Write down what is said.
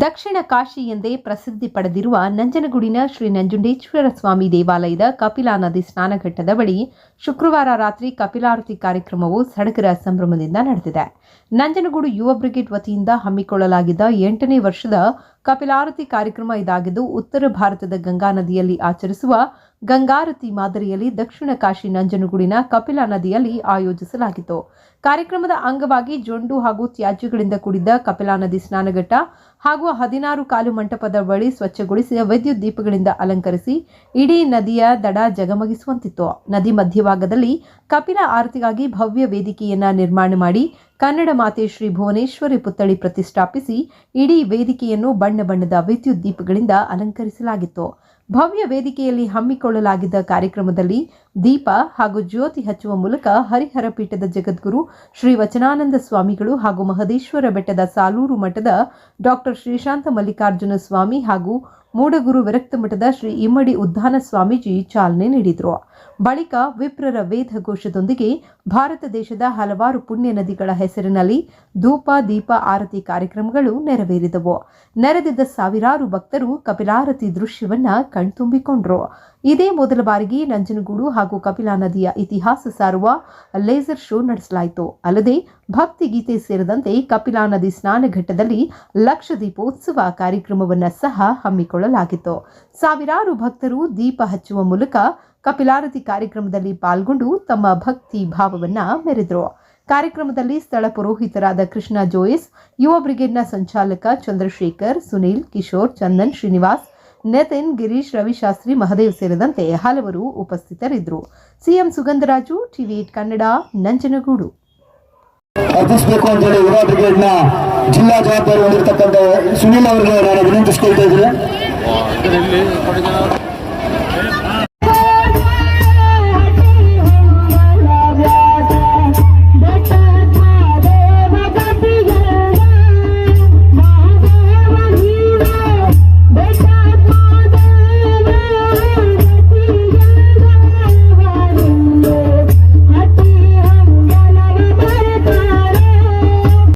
ದಕ್ಷಿಣ ಕಾಶಿ ಎಂದೇ ಪ್ರಸಿದ್ಧಿ ಪಡೆದಿರುವ ನಂಜನಗೂಡಿನ ಶ್ರೀ ನಂಜುಂಡೇಶ್ವರ ಸ್ವಾಮಿ ದೇವಾಲಯದ ಕಪಿಲಾ ನದಿ ಸ್ನಾನಘಟ್ಟದ ಬಳಿ ಶುಕ್ರವಾರ ರಾತ್ರಿ ಕಪಿಲಾರತಿ ಕಾರ್ಯಕ್ರಮವು ಸಡಗರ ಸಂಭ್ರಮದಿಂದ ನಡೆದಿದೆ. ನಂಜನಗೂಡು ಯುವ ಬ್ರಿಗೇಡ್ ವತಿಯಿಂದ ಹಮ್ಮಿಕೊಳ್ಳಲಾಗಿದ್ದ ಎಂಟನೇ ವರ್ಷದ ಕಪಿಲಾರತಿ ಕಾರ್ಯಕ್ರಮ ಇದಾಗಿದ್ದು, ಉತ್ತರ ಭಾರತದ ಗಂಗಾ ನದಿಯಲ್ಲಿ ಆಚರಿಸುವ ಗಂಗಾರತಿ ಮಾದರಿಯಲ್ಲಿ ದಕ್ಷಿಣ ಕಾಶಿ ನಂಜನಗೂಡಿನ ಕಪಿಲಾ ನದಿಯಲ್ಲಿ ಆಯೋಜಿಸಲಾಗಿತ್ತು. ಕಾರ್ಯಕ್ರಮದ ಅಂಗವಾಗಿ ಜೊಂಡು ಹಾಗೂ ತ್ಯಾಜ್ಯಗಳಿಂದ ಕೂಡಿದ್ದ ಕಪಿಲಾ ನದಿ ಸ್ನಾನಘಟ್ಟ ಹಾಗೂ ಹದಿನಾರು ಕಾಲು ಮಂಟಪದ ಬಳಿ ಸ್ವಚ್ಛಗೊಳಿಸಿ ವಿದ್ಯುತ್ ದೀಪಗಳಿಂದ ಅಲಂಕರಿಸಿ ಇಡೀ ನದಿಯ ದಡ ಜಗಮಗಿಸುವಂತಿತ್ತು. ನದಿ ಮಧ್ಯಭಾಗದಲ್ಲಿ ಕಪಿಲ ಆರತಿಗಾಗಿ ಭವ್ಯ ವೇದಿಕೆಯನ್ನ ನಿರ್ಮಾಣ ಮಾಡಿ ಕನ್ನಡ ಮಾತೆ ಶ್ರೀ ಭುವನೇಶ್ವರಿ ಪುತ್ಥಳಿ ಪ್ರತಿಷ್ಠಾಪಿಸಿ ಇಡೀ ವೇದಿಕೆಯನ್ನು ಬಣ್ಣ ಬಣ್ಣದ ವಿದ್ಯುತ್ ದೀಪಗಳಿಂದ ಅಲಂಕರಿಸಲಾಗಿತ್ತು. ಭವ್ಯ ವೇದಿಕೆಯಲ್ಲಿ ಹಮ್ಮಿಕೊಳ್ಳಲಾಗಿದ್ದ ಕಾರ್ಯಕ್ರಮದಲ್ಲಿ ದೀಪ ಹಾಗೂ ಜ್ಯೋತಿ ಹಚ್ಚುವ ಮೂಲಕ ಹರಿಹರ ಪೀಠದ ಜಗದ್ಗುರು ಶ್ರೀ ವಚನಾನಂದ ಸ್ವಾಮಿಗಳು ಹಾಗೂ ಮಹದೇಶ್ವರ ಬೆಟ್ಟದ ಸಾಲೂರು ಮಠದ ಡಾಕ್ಟರ್ ಶ್ರೀಶಾಂತ ಮಲ್ಲಿಕಾರ್ಜುನ ಸ್ವಾಮಿ ಹಾಗೂ ಮೂಡಗುರು ವಿರಕ್ತ ಮಠದ ಶ್ರೀ ಇಮ್ಮಡಿ ಉದ್ದಾನ ಸ್ವಾಮೀಜಿ ಚಾಲನೆ ನೀಡಿದರು. ಬಳಿಕ ವಿಪ್ರರ ವೇದ ಘೋಷದೊಂದಿಗೆ ಭಾರತ ದೇಶದ ಹಲವಾರು ಪುಣ್ಯ ನದಿಗಳ ಹೆಸರಿನಲ್ಲಿ ಧೂಪ, ದೀಪ ಆರತಿ ಕಾರ್ಯಕ್ರಮಗಳು ನೆರವೇರಿದವು. ನೆರೆದಿದ್ದ ಸಾವಿರಾರು ಭಕ್ತರು ಕಪಿಲಾರತಿ ದೃಶ್ಯವನ್ನ ಕಣ್ತುಂಬಿಕೊಂಡ್ರು. ಇದೇ ಮೊದಲ ಬಾರಿಗೆ ನಂಜನಗೂಡು ಹಾಗೂ ಕಪಿಲಾ ನದಿಯ ಇತಿಹಾಸ ಸಾರುವ ಲೇಸರ್ ಶೋ ನಡೆಸಲಾಯಿತು. ಅಲ್ಲದೆ ಭಕ್ತಿ ಗೀತೆ ಸೇರಿದಂತೆ ಕಪಿಲಾ ನದಿ ಸ್ನಾನಘಟ್ಟದಲ್ಲಿ ಲಕ್ಷ ದೀಪೋತ್ಸವ ಕಾರ್ಯಕ್ರಮವನ್ನ ಸಹ ಹಮ್ಮಿಕೊಳ್ಳಲಾಗಿತ್ತು. ಸಾವಿರಾರು ಭಕ್ತರು ದೀಪ ಹಚ್ಚುವ ಮೂಲಕ ಕಪಿಲಾರತಿ ಕಾರ್ಯಕ್ರಮದಲ್ಲಿ ಪಾಲ್ಗೊಂಡು ತಮ್ಮ ಭಕ್ತಿ ಭಾವವನ್ನು ಮೆರೆದರು. ಕಾರ್ಯಕ್ರಮದಲ್ಲಿ ಸ್ಥಳ ಪುರೋಹಿತರಾದ ಕೃಷ್ಣ ಜೋಯಿಸ್ ಯುವ ಬ್ರಿಗೇಡ್ನ ಸಂಚಾಲಕ ಚಂದ್ರಶೇಖರ್, ಸುನೀಲ್ ಕಿಶೋರ್, ಚಂದನ್ ಶ್ರೀನಿವಾಸ್, ನಿತಿನ್ ಗಿರೀಶ್ ರವಿಶಾಸ್ತ್ರಿ ಮಹದೇವ್ ಸೇರಿದಂತೆ ಹಲವರು ಉಪಸ್ಥಿತರಿದ್ದರು. CM Sugandharaju, TV Kannada, Nanjangud. ಅರ್ಪಿಸಬೇಕು ಅಂತೇಳಿ ಯುವ ಬ್ರಿಗೇಡ್ನ ಜಿಲ್ಲಾ ಜವಾಬ್ದಾರಿ ಹೊಂದಿರತಕ್ಕಂಥ ಸುನೀಲ್ ಅವರಿಗೆ ನಾನು ವಿನಂತಿಸ್ಕೊಳ್ತಾ ಇದ್ದೀನಿ.